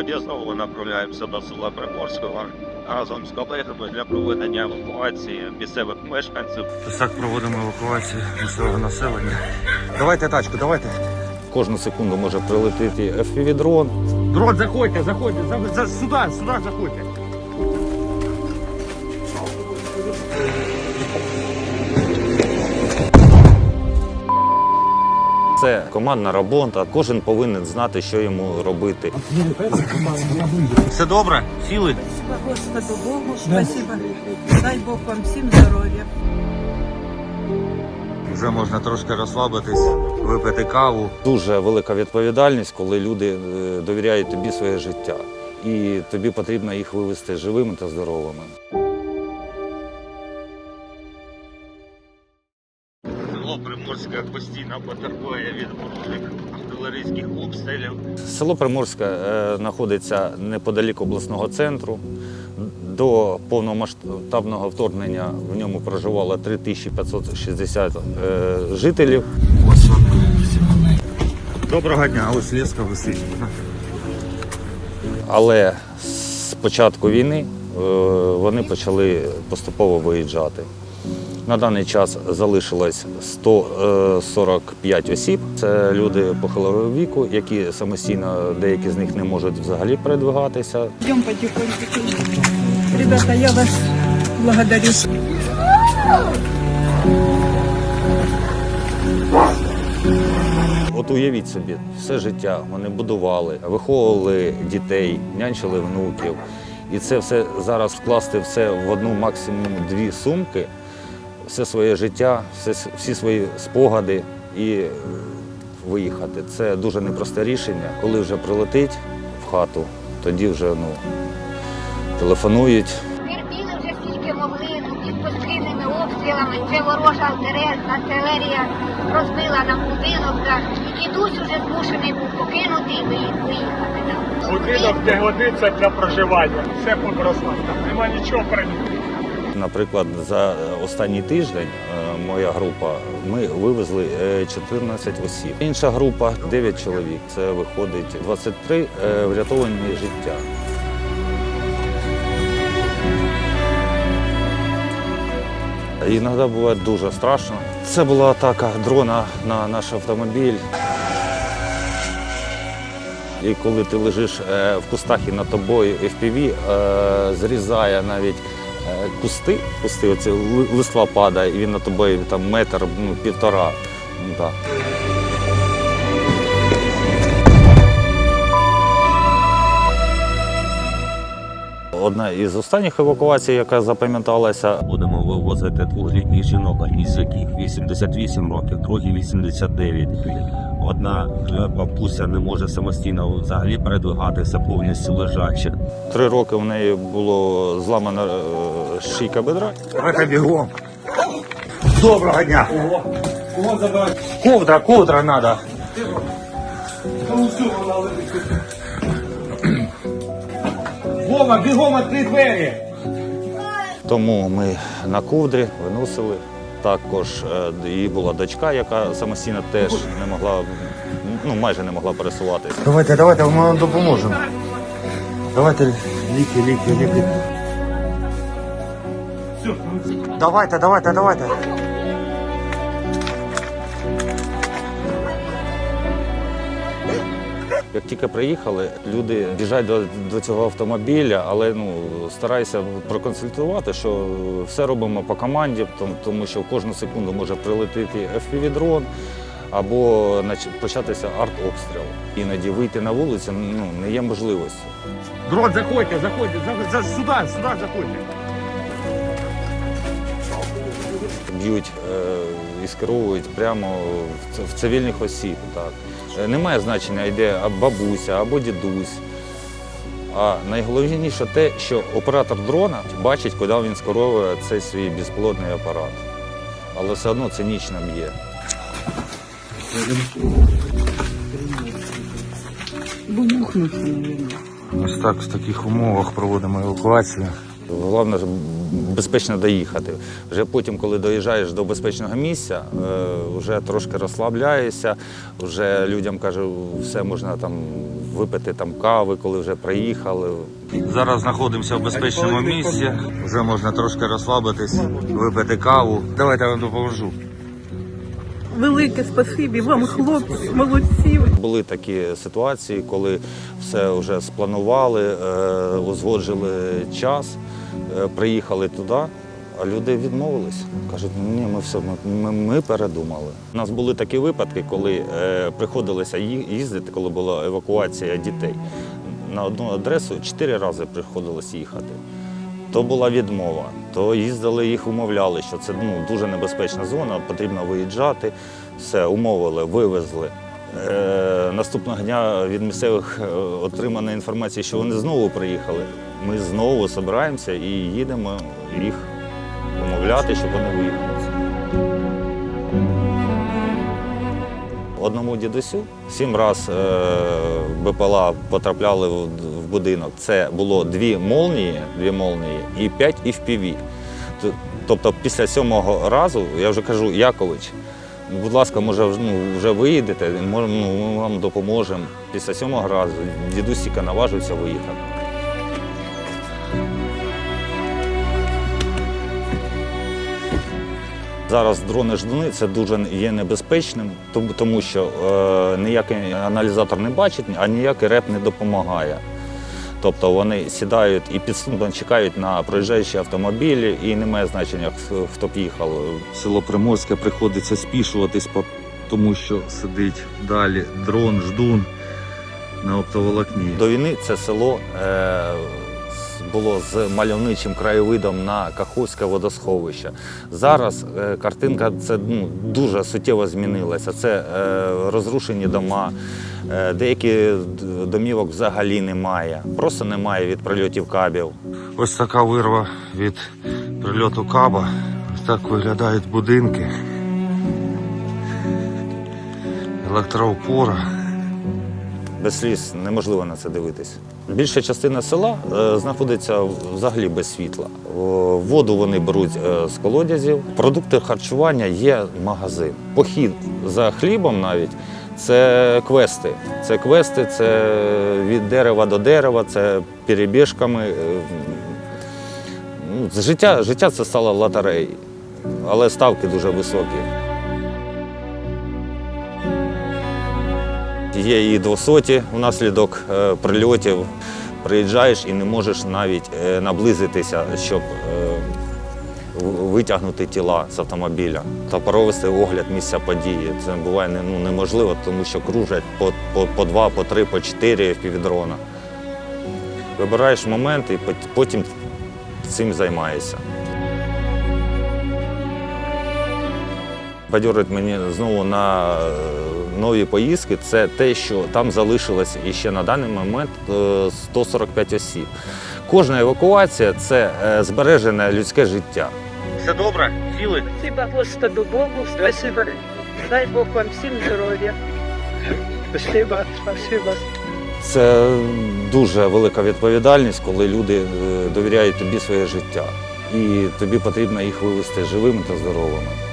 Сьогодні знову направляємося до села Приморського разом з колегами для проведення евакуації місцевих мешканців. Ось так проводимо евакуацію місцевого населення. Давайте тачку, давайте. Кожну секунду може прилетіти FPV-дрон. Дрон, заходьте, заходьте, за, за, сюди, сюди заходьте. Це командна робота. Кожен повинен знати, що йому робити. Все добре? Сіли? Господу Богу, спасибо. Дай Бог вам всім здоров'я. Вже можна трошки розслабитись, випити каву. Дуже велика відповідальність, коли люди е, довіряють тобі своє життя. І тобі потрібно їх вивести живими та здоровими. Приморське постійно потерпає від ворожих артилерійських обстрілів. Село Приморське е, знаходиться неподалік обласного центру. До повномасштабного вторгнення в ньому проживало 3560 е, жителів. Доброго дня, ось леска висить. Але з початку війни е, вони почали поступово виїжджати. На даний час залишилось 145 осіб. Це люди похилого віку, які самостійно деякі з них не можуть взагалі передвигатися. Идем потихоньку. Ребята, я вас благодарю. От уявіть собі, все життя вони будували, виховували дітей, нянчили внуків. І це все зараз вкласти все в одну максимум дві сумки, все своє життя, все, всі свої спогади і е, виїхати. Це дуже непросте рішення. Коли вже прилетить в хату, тоді вже ну, телефонують. Терпіли вже скільки могли, ну під постійними обстрілами, вже ворожа артилерія- артилерія розбила нам будинок, і дідусь уже змушений був покинути і виїхати. Будинок не годиться для проживання. Все попросту. Нема нічого про нього. Наприклад, за останній тиждень е, моя група ми вивезли е, 14 осіб. Інша група 9 чоловік. Це виходить 23 е, врятовані життя. Іноді буває дуже страшно. Це була атака дрона на наш автомобіль. І коли ти лежиш е, в кустах і над тобою FPV е, зрізає навіть е, кусти, кусти оці листва падає, і він над тобою там метр, ну, півтора. Ну, да. Одна із останніх евакуацій, яка запам'яталася, Будемо вивозити двохлітніх жінок, одні з яких 88 років, другі 89. Одна е, бабуся не може самостійно взагалі передвигатися, повністю лежача. три роки в неї було зламана е, шийка бедра. Давайте бігом. Доброго дня. Ковдра, ковдра надо. Вова, бігом відкрий двері. Тому ми на ковдрі виносили. Також е, її була дочка, яка самостійно теж не могла, ну майже не могла пересуватися. Давайте, давайте, ми вам допоможемо. Давайте ліки, ліки, ліки. Давайте, давайте, давайте. Як тільки приїхали, люди біжать до, до цього автомобіля, але ну стараюся проконсультувати, що все робимо по команді, тому, тому що в кожну секунду може прилетіти FPV-дрон або нач- початися артобстріл. Іноді вийти на вулицю ну, не є можливості. Дрон, заходьте, заходьте, за, за, сюди, сюди заходьте. Б'ють е, і скеровують прямо в цивільних осіб. Так. Е, Немає значення, йде або бабуся або дідусь. А найголовніше те, що оператор дрона бачить, куди він скеровує цей свій безплотний апарат. Але все одно цинічно б'є. Ось так в таких умовах проводимо евакуацію. Головне безпечно доїхати. Вже потім, коли доїжджаєш до безпечного місця, е, вже трошки розслабляєшся, вже людям кажу, все можна там випити там кави, коли вже приїхали. Зараз знаходимося в безпечному місці. Вже можна трошки розслабитись, випити каву. Давайте я вам допоможу. Велике спасибі вам, хлопці, молодці. Були такі ситуації, коли все вже спланували, е, узгоджили час, приїхали туди, а люди відмовились. Кажуть, ні, ми все, ми, ми, ми передумали. У нас були такі випадки, коли е, приходилося їздити, коли була евакуація дітей. На одну адресу чотири рази приходилось їхати. То була відмова, то їздили, їх умовляли, що це ну, дуже небезпечна зона, потрібно виїжджати. Все, умовили, вивезли. Е, наступного дня від місцевих е, отримана інформація, що вони знову приїхали. Ми знову збираємося і їдемо їх умовляти, щоб вони виїхали. Одному дідусю сім разів БПЛА потрапляли в будинок. Це було дві молнії, дві молнії і п'ять FPV. Т- Тобто після сьомого разу я вже кажу, Якович, будь ласка, може, ну, вже виїдете, може, ну, ми вам допоможемо. Після сьомого разу дідусь тільки наважився виїхати. Зараз дрони ждуни це дуже є небезпечним, тому що е, ніякий аналізатор не бачить, а ніякий реп не допомагає. Тобто вони сідають і підступно чекають на проїжджаючі автомобілі, і немає значення, хто- б їхав. Село Приморське приходиться спішуватись, тому що сидить далі дрон, ждун на оптоволокні. До війни це село е, було з мальовничим краєвидом на Каховське водосховище. Зараз е, картинка це ну, дуже суттєво змінилася. Це е, розрушені дома, е, деякі домівок взагалі немає. Просто немає від прильотів кабів. Ось така вирва від прильоту каба. Ось так виглядають будинки. Електроопора. Без сліз неможливо на це дивитись. Більша частина села е, знаходиться взагалі без світла. Воду вони беруть е, з колодязів. Продукти харчування є магазин. Похід за хлібом навіть це квести. Це квести, це від дерева до дерева, це перебіжками. Е, ну, Життя, життя це стало лотереєю, але ставки дуже високі. Є і двосоті внаслідок е, прильотів. Приїжджаєш і не можеш навіть е, наблизитися, щоб е, витягнути тіла з автомобіля та провести огляд місця події. Це буває ну, неможливо, тому що кружать по, по, по два, по три, по чотири півдрона. Вибираєш момент і потім цим займаєшся. бадьорить мені знову на нові поїздки, це те, що там залишилось іще на даний момент е, 145 осіб. Кожна евакуація це е, збережене людське життя. Все добре? Сіли? Спасибо Господу Богу, спасибо. Дай Бог вам всім здоров'я. Спасибо, спасибо. Це дуже велика відповідальність, коли люди е, довіряють тобі своє життя. І тобі потрібно їх вивести живими та здоровими.